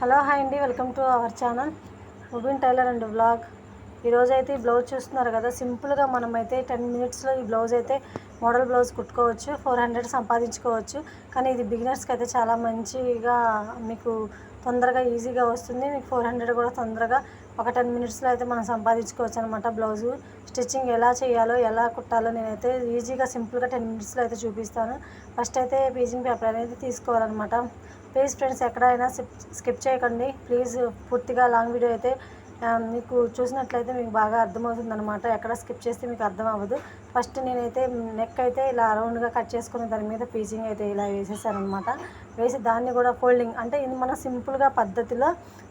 Hello hi అండి welcome to our channel. Mubin tailor and blog ఈరోజు అయితే ఈ బ్లౌజ్ చూస్తున్నారు కదా సింపుల్గా మనం అయితే టెన్ మినిట్స్లో ఈ బ్లౌజ్ అయితే మోడల్ బ్లౌజ్ కుట్టుకోవచ్చు ఫోర్ హండ్రెడ్ సంపాదించుకోవచ్చు. కానీ ఇది బిగినర్స్కి అయితే చాలా మంచిగా మీకు తొందరగా ఈజీగా వస్తుంది. మీకు ఫోర్ హండ్రెడ్ కూడా తొందరగా ఒక టెన్ మినిట్స్లో అయితే మనం సంపాదించుకోవచ్చు అనమాట బ్లౌజు. స్టిచ్చింగ్ ఎలా చేయాలో ఎలా కుట్టాలో నేనైతే ఈజీగా సింపుల్గా టెన్ మినిట్స్లో అయితే చూపిస్తాను. ఫస్ట్ అయితే పీజింగ్ పేపర్ అనేది తీసుకోవాలన్నమాట. ప్లీజ్ ఫ్రెండ్స్ ఎక్కడైనా స్కిప్ చేయకండి. ప్లీజ్ పూర్తిగా లాంగ్ వీడియో అయితే మీకు చూసినట్లయితే మీకు బాగా అర్థమవుతుంది అనమాట ఎక్కడ స్కిప్ చేస్తే మీకు అర్థం అవ్వదు ఫస్ట్ నేనైతే నెక్ అయితే ఇలా రౌండ్గా కట్ చేసుకుని దాని మీద పీచింగ్ అయితే ఇలా వేసేసాను అనమాట వేసి దాన్ని కూడా ఫోల్డింగ్ అంటే ఇది మన సింపుల్గా పద్ధతిలో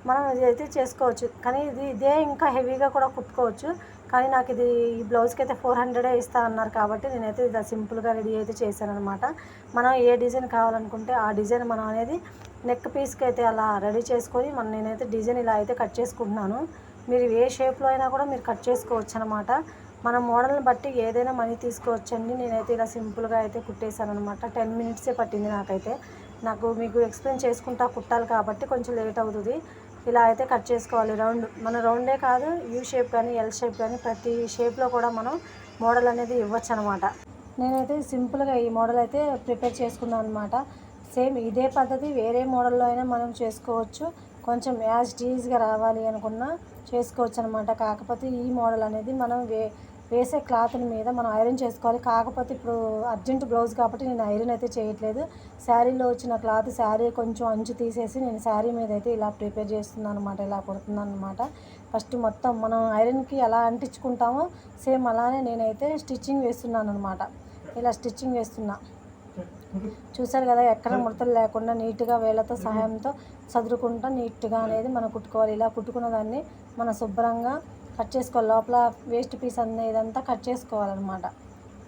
మనం ఇది అయితే చేసుకోవచ్చు. కానీ ఇది ఇదే ఇంకా హెవీగా కూడా కుట్టుకోవచ్చు. కానీ నాకు ఇది ఈ బ్లౌజ్కి అయితే ఫోర్ హండ్రెడే ఇస్తా అన్నారు కాబట్టి నేనైతే ఇది సింపుల్గా రెడీ అయితే చేశాను అనమాట మనం ఏ డిజైన్ కావాలనుకుంటే ఆ డిజైన్ మనం అనేది నెక్ పీస్కి అయితే అలా రెడీ చేసుకొని మనం నేనైతే డిజైన్ ఇలా అయితే కట్ చేసుకుంటున్నాను. మీరు ఏ షేప్లో అయినా కూడా మీరు కట్ చేసుకోవచ్చు అనమాట మన మోడల్ని బట్టి ఏదైనా మనీ తీసుకోవచ్చండి. నేనైతే ఇలా సింపుల్గా అయితే కుట్టేశాను అనమాట టెన్ మినిట్సే పట్టింది నాకైతే. నాకు మీకు ఎక్స్ప్లెయిన్ చేసుకుంటా కుట్టాలి కాబట్టి కొంచెం లేట్ అవుతుంది. ఇలా అయితే కట్ చేసుకోవాలి రౌండ్. మన రౌండే కాదు యూ షేప్ కానీ ఎల్ షేప్ కానీ ప్రతి షేప్లో కూడా మనం మోడల్ అనేది ఇవ్వచ్చు అనమాట నేనైతే సింపుల్గా ఈ మోడల్ అయితే ప్రిపేర్ చేసుకున్నాను అనమాట. సేమ్ ఇదే పద్ధతి వేరే మోడల్లో అయినా మనం చేసుకోవచ్చు. కొంచెం యాజ్ డీజ్గా రావాలి అనుకున్నా చేసుకోవచ్చు అనమాట కాకపోతే ఈ మోడల్ అనేది మనం వే వేసే క్లాత్ మీద మనం ఐరన్ చేసుకోవాలి. కాకపోతే ఇప్పుడు అర్జెంట్ బ్లౌజ్ కాబట్టి నేను ఐరన్ అయితే చేయట్లేదు. శారీలో వచ్చిన క్లాత్ శారీ కొంచెం అంచు తీసేసి నేను శారీ మీద అయితే ఇలా ప్రిపేర్ చేస్తున్నాను అనమాట ఇలా కుడుతున్నాను అనమాట ఫస్ట్ మొత్తం మనం ఐరన్కి ఎలా అంటించుకుంటామో సేమ్ అలానే నేనైతే స్టిచ్చింగ్ వేస్తున్నాను అనమాట ఇలా స్టిచ్చింగ్ వేస్తున్నా. చూసారు కదా ఎక్కడ ముడతలు లేకుండా నీట్గా వేళ్ళతో సహాయంతో చదురుకుంటా నీట్గా అనేది మనం కుట్టుకోవాలి. ఇలా కుట్టుకున్న దాన్ని మనం శుభ్రంగా కట్ చేసుకోవాలి లోపల వేస్ట్ పీస్ అనేదంతా కట్ చేసుకోవాలన్నమాట.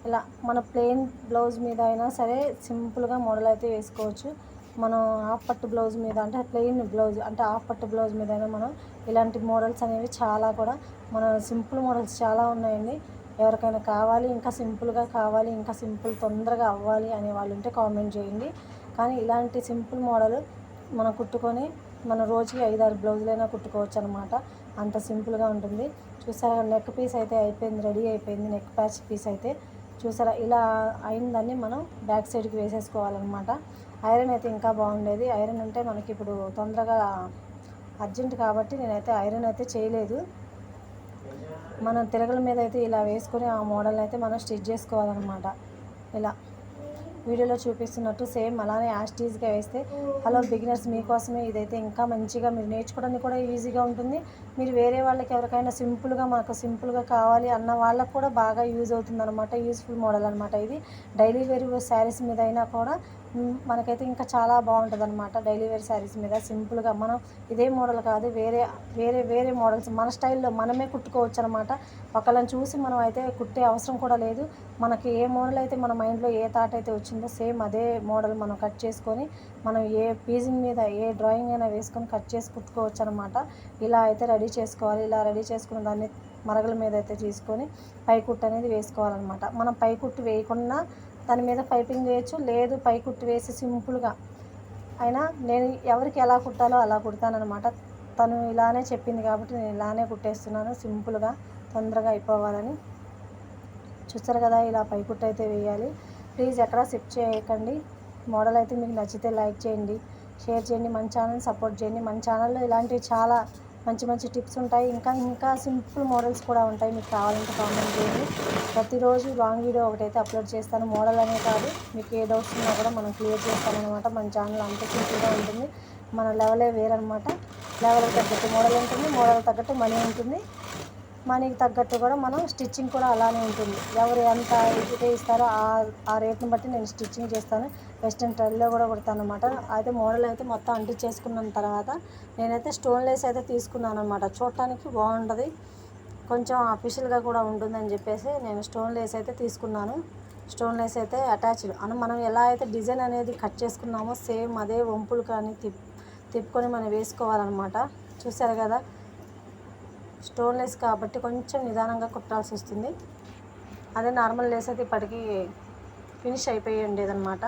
ఇలా మన ప్లెయిన్ బ్లౌజ్ మీద అయినా సరే సింపుల్గా మోడల్ అయితే వేసుకోవచ్చు. మనం హాఫ్ పట్టు బ్లౌజ్ మీద అంటే ప్లెయిన్ బ్లౌజ్ అంటే హాఫ్ పట్టు బ్లౌజ్ మీద అయినా మనం ఇలాంటి మోడల్స్ అనేవి చాలా కూడా మన సింపుల్ మోడల్స్ చాలా ఉన్నాయండి. ఎవరికైనా కావాలి ఇంకా సింపుల్గా కావాలి ఇంకా సింపుల్ తొందరగా అవ్వాలి అనే వాళ్ళు ఉంటే కామెంట్ చేయండి. కానీ ఇలాంటి సింపుల్ మోడల్ మనం కుట్టుకొని మన రోజుకి ఐదారు బ్లౌజులైనా కుట్టుకోవచ్చు అనమాట అంత సింపుల్గా ఉంటుంది. చూసారా నెక్ పీస్ అయితే అయిపోయింది రెడీ అయిపోయింది. నెక్ ప్యాచ్ పీస్ అయితే చూసారా ఇలా అయిందని మనం బ్యాక్ సైడ్కి వేసేసుకోవాలన్నమాట. ఐరన్ అయితే ఇంకా బాగుండేది. ఐరన్ అంటే మనకి ఇప్పుడు తొందరగా అర్జెంట్ కాబట్టి నేనైతే ఐరన్ అయితే చేయలేదు. మనం తిరగల మీద అయితే ఇలా వేసుకొని ఆ మోడల్ అయితే మనం స్టిచ్ చేసుకోవాలన్నమాట. ఇలా వీడియోలో చూపిస్తున్నట్టు సేమ్ అలానే యాస్టీజ్గా వేస్తే హలో బిగినర్స్ మీకోసమే ఇదైతే ఇంకా మంచిగా మీరు నేర్చుకోవడానికి కూడా ఈజీగా ఉంటుంది. మీరు వేరే వాళ్ళకి ఎవరికైనా సింపుల్గా మాకు సింపుల్గా కావాలి అన్న వాళ్ళకు కూడా బాగా యూజ్ అవుతుంది అనమాట యూస్ఫుల్ మోడల్ అనమాట ఇది. డైలీ వేర్ శారీస్ మీద అయినా కూడా మనకైతే ఇంకా చాలా బాగుంటుంది అనమాట డైలీ వేర్ శారీస్ మీద. సింపుల్గా మనం ఇదే మోడల్ కాదు వేరే వేరే వేరే మోడల్స్ మన స్టైల్లో మనమే కుట్టుకోవచ్చు అనమాట ఒకళ్ళని చూసి మనం అయితే కుట్టే అవసరం కూడా లేదు. మనకి ఏ మోడల్ అయితే మన మైండ్లో ఏ థాట్ అయితే వచ్చిందో సేమ్ అదే మోడల్ మనం కట్ చేసుకొని మనం ఏ పీజింగ్ మీద ఏ డ్రాయింగ్ అయినా వేసుకొని కట్ చేసి కుట్టుకోవచ్చు అనమాట ఇలా అయితే రెడీ చేసుకోవాలి ఇలా రెడీ చేసుకున్న దాన్ని మరగల మీద అయితే తీసుకొని పైకుట్టు అనేది వేసుకోవాలన్నమాట. మనం పైకుట్టు వేయకుండా దాని మీద పైపింగ్ వేయచ్చు లేదు పై కుట్టు వేసి సింపుల్గా అయినా నేను ఎవరికి ఎలా కుట్టాలో అలా కుడతానమాట తను ఇలానే చెప్పింది కాబట్టి నేను ఇలానే కుట్టేస్తున్నాను. సింపుల్గా తొందరగా అయిపోవాలని. చూస్తారు కదా ఇలా పై కుట్టు అయితే వేయాలి. ప్లీజ్ ఎక్కడ స్కిప్ చేయకండి. మోడల్ అయితే మీకు నచ్చితే లైక్ చేయండి. షేర్ చేయండి. మన ఛానల్ సపోర్ట్ చేయండి. మన ఛానల్లో ఇలాంటివి చాలా మంచి మంచి టిప్స్ ఉంటాయి. ఇంకా ఇంకా సింపుల్ మోడల్స్ కూడా ఉంటాయి. మీకు కావాలంటే కామెంట్ చేయండి. ప్రతిరోజు లాంగ్ వీడియో ఒకటైతే అప్లోడ్ చేస్తాను. మోడల్ అనే కాదు. మీకు ఏ డౌట్స్ ఉన్నా కూడా మనం క్లియర్ చేస్తామన్నమాట. మన ఛానల్ అంత సింపుల్గా ఉంటుంది. మన లెవెలే వేరనమాట లెవెల్ తగ్గట్టు మోడల్ ఉంటుంది. మోడల్ తగ్గట్టు మనీ ఉంటుంది. మనీకి తగ్గట్టు కూడా మనం స్టిచ్చింగ్ కూడా అలానే ఉంటుంది. ఎవరు ఎంత ఇస్తారో ఆ ఆ రేట్ని బట్టి నేను స్టిచ్చింగ్ చేస్తాను. వెస్ట్రన్ ట్రైల్లో కూడా కుడతాను అనమాట అయితే మోడల్ అయితే మొత్తం అంటించేసుకున్న తర్వాత నేనైతే స్టోన్ లేస్ అయితే తీసుకున్నాను అనమాట చూడటానికి బాగుంటుంది. కొంచెం అఫీషియల్గా కూడా ఉంటుందని చెప్పేసి నేను స్టోన్ లేస్ అయితే తీసుకున్నాను. స్టోన్ లేస్ అయితే అటాచ్డ్ అని మనం ఎలా అయితే డిజైన్ అనేది కట్ చేసుకున్నామో సేమ్ అదే వంపులు కానీ తిప్ తిప్పుకొని మనం వేసుకోవాలన్నమాట. చూసారు కదా? స్టోన్ లేస్ కాబట్టి కొంచెం నిదానంగా కుట్టాల్సి వస్తుంది. అదే నార్మల్ లేస్ అయితే ఇప్పటికీ ఫినిష్ అయిపోయి ఉండేదన్నమాట.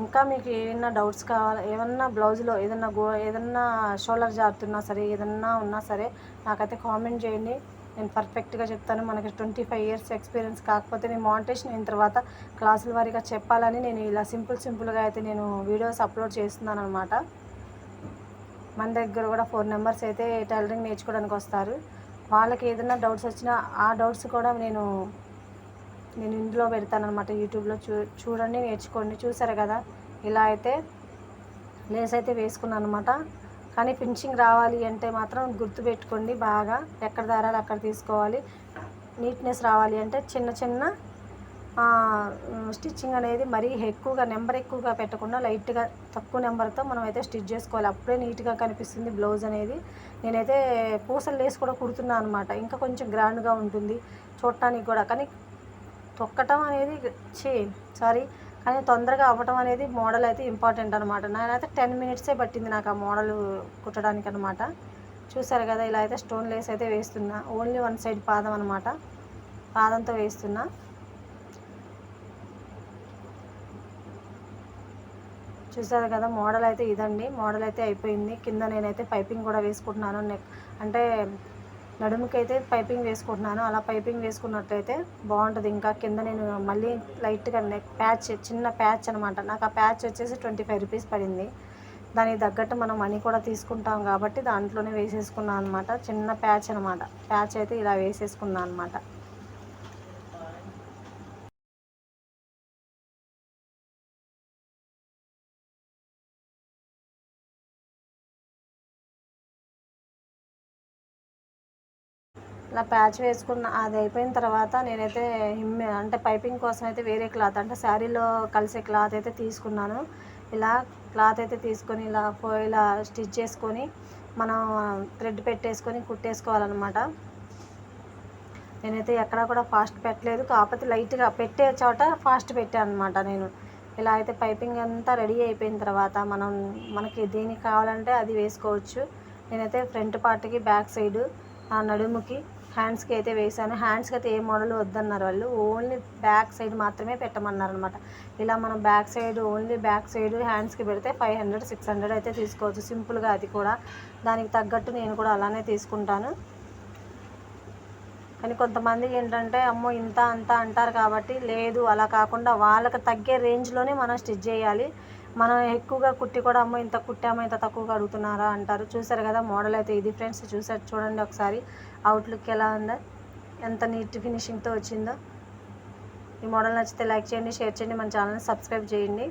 ఇంకా మీకు ఏమైనా డౌట్స్ కావాలి ఏమన్నా బ్లౌజ్లో ఏదన్నా గో ఏదన్నా షోల్డర్ జారుతున్నా సరే ఏదన్నా ఉన్నా సరే నాకైతే కామెంట్ చేయండి. నేను పర్ఫెక్ట్గా చెప్తాను. మనకి ట్వంటీ ఫైవ్ ఇయర్స్ ఎక్స్పీరియన్స్ కాకపోతే నేను మానిటేషన్ అయిన తర్వాత క్లాసుల వారీగా చెప్పాలని నేను ఇలా సింపుల్ సింపుల్గా అయితే నేను వీడియోస్ అప్లోడ్ చేస్తున్నాను అనమాట మన దగ్గర కూడా ఫోర్ నెంబర్స్ అయితే టైలరింగ్ నేర్చుకోవడానికి వస్తారు. వాళ్ళకి ఏదైనా డౌట్స్ వచ్చినా ఆ డౌట్స్ కూడా నేను నేను ఇందులో పెడతానమాట యూట్యూబ్లో చూ చూడండి నేర్చుకోండి. చూసారు కదా ఇలా అయితే లేస్ అయితే వేసుకున్నాను అనమాట కానీ ఫినిషింగ్ రావాలి అంటే మాత్రం గుర్తుపెట్టుకోండి బాగా. ఎక్కడ దారాలు అక్కడ తీసుకోవాలి. నీట్నెస్ రావాలి అంటే చిన్న చిన్న స్టిచ్చింగ్ అనేది మరీ ఎక్కువగా నెంబర్ ఎక్కువగా పెట్టకుండా లైట్గా తక్కువ నెంబర్తో మనం అయితే స్టిచ్ చేసుకోవాలి. అప్పుడే నీట్గా కనిపిస్తుంది బ్లౌజ్ అనేది. నేనైతే పూసలు లేసి కూడా కుడుతున్నాను అనమాట ఇంకా కొంచెం గ్రాండ్గా ఉంటుంది చూడటానికి కూడా. కానీ తొక్కటం అనేది చే సారీ కానీ తొందరగా అవ్వటం అనేది మోడల్ అయితే ఇంపార్టెంట్ అనమాట నేనైతే టెన్ మినిట్సే పట్టింది నాకు ఆ మోడల్ కుట్టడానికి అనమాట చూసారు కదా ఇలా అయితే స్టోన్ లేస్ అయితే వేస్తున్నా. ఓన్లీ వన్ సైడ్ పాదం అనమాట పాదంతో వేస్తున్నా. చూసారు కదా మోడల్ అయితే ఇదండి. మోడల్ అయితే అయిపోయింది. కింద నేనైతే పైపింగ్ కూడా వేసుకుంటున్నాను. నెక్ అంటే నడుముకి అయితే పైపింగ్ వేసుకుంటున్నాను. అలా పైపింగ్ వేసుకున్నట్లయితే బాగుంటుంది. ఇంకా కింద నేను మళ్ళీ లైట్గా నెక్ ప్యాచ్ చిన్న ప్యాచ్ అనమాట నాకు ఆ ప్యాచ్ వచ్చేసి ట్వంటీ ఫైవ్ రూపీస్ పడింది. దానికి తగ్గట్టు మనం మనీ కూడా తీసుకుంటాం కాబట్టి దాంట్లోనే వేసేసుకున్నాను అనమాట చిన్న ప్యాచ్ అనమాట ప్యాచ్ అయితే ఇలా వేసేసుకున్నాను అనమాట ఇలా ప్యాచ్ వేసుకున్న అది అయిపోయిన తర్వాత నేనైతే హిమ్ అంటే పైపింగ్ కోసం అయితే వేరే క్లాత్ అంటే శారీలో కలిసే క్లాత్ అయితే తీసుకున్నాను. ఇలా క్లాత్ అయితే తీసుకొని ఇలా ఇలా స్టిచ్ చేసుకొని మనం థ్రెడ్ పెట్టేసుకొని కుట్టేసుకోవాలన్నమాట. నేనైతే ఎక్కడా కూడా ఫాస్ట్ పెట్టలేదు. కాకపోతే లైట్గా పెట్టే చోట ఫాస్ట్ పెట్టాను అనమాట నేను. ఇలా అయితే పైపింగ్ అంతా రెడీ అయిపోయిన తర్వాత మనం మనకి దేనికి కావాలంటే అది వేసుకోవచ్చు. నేనైతే ఫ్రంట్ పార్ట్కి బ్యాక్ సైడ్ నడుముకి హ్యాండ్స్కి అయితే వేసాను హ్యాండ్స్కి అయితే ఏ మోడల్ వద్దన్నారు వాళ్ళు. ఓన్లీ బ్యాక్ సైడ్ మాత్రమే పెట్టమన్నారు అనమాట ఇలా మనం back side only back side హ్యాండ్స్కి పెడితే ఫైవ్ హండ్రెడ్ సిక్స్ హండ్రెడ్ అయితే తీసుకోవచ్చు. సింపుల్గా అది కూడా. దానికి తగ్గట్టు నేను కూడా అలానే తీసుకుంటాను. కానీ కొంతమంది ఏంటంటే అమ్మో ఇంత అంత అంటారు కాబట్టి లేదు అలా కాకుండా వాళ్ళకి తగ్గే రేంజ్లోనే మనం స్టిచ్ చేయాలి. మనం ఎక్కువగా కుట్టి కూడా అమ్మో ఇంత కుట్టామో ఇంత తక్కువగా అడుగుతున్నారా అంటారు. చూసారు కదా మోడల్ అయితే ఇది ఫ్రెండ్స్ చూసారు చూడండి ఒకసారి. అవుట్లుక్ ఎలా ఉందో ఎంత నీట్ ఫినిషింగ్తో వచ్చిందో. ఈ మోడల్ నచ్చితే లైక్ చేయండి షేర్ చేయండి మన ఛానల్ని సబ్స్క్రైబ్ చేయండి.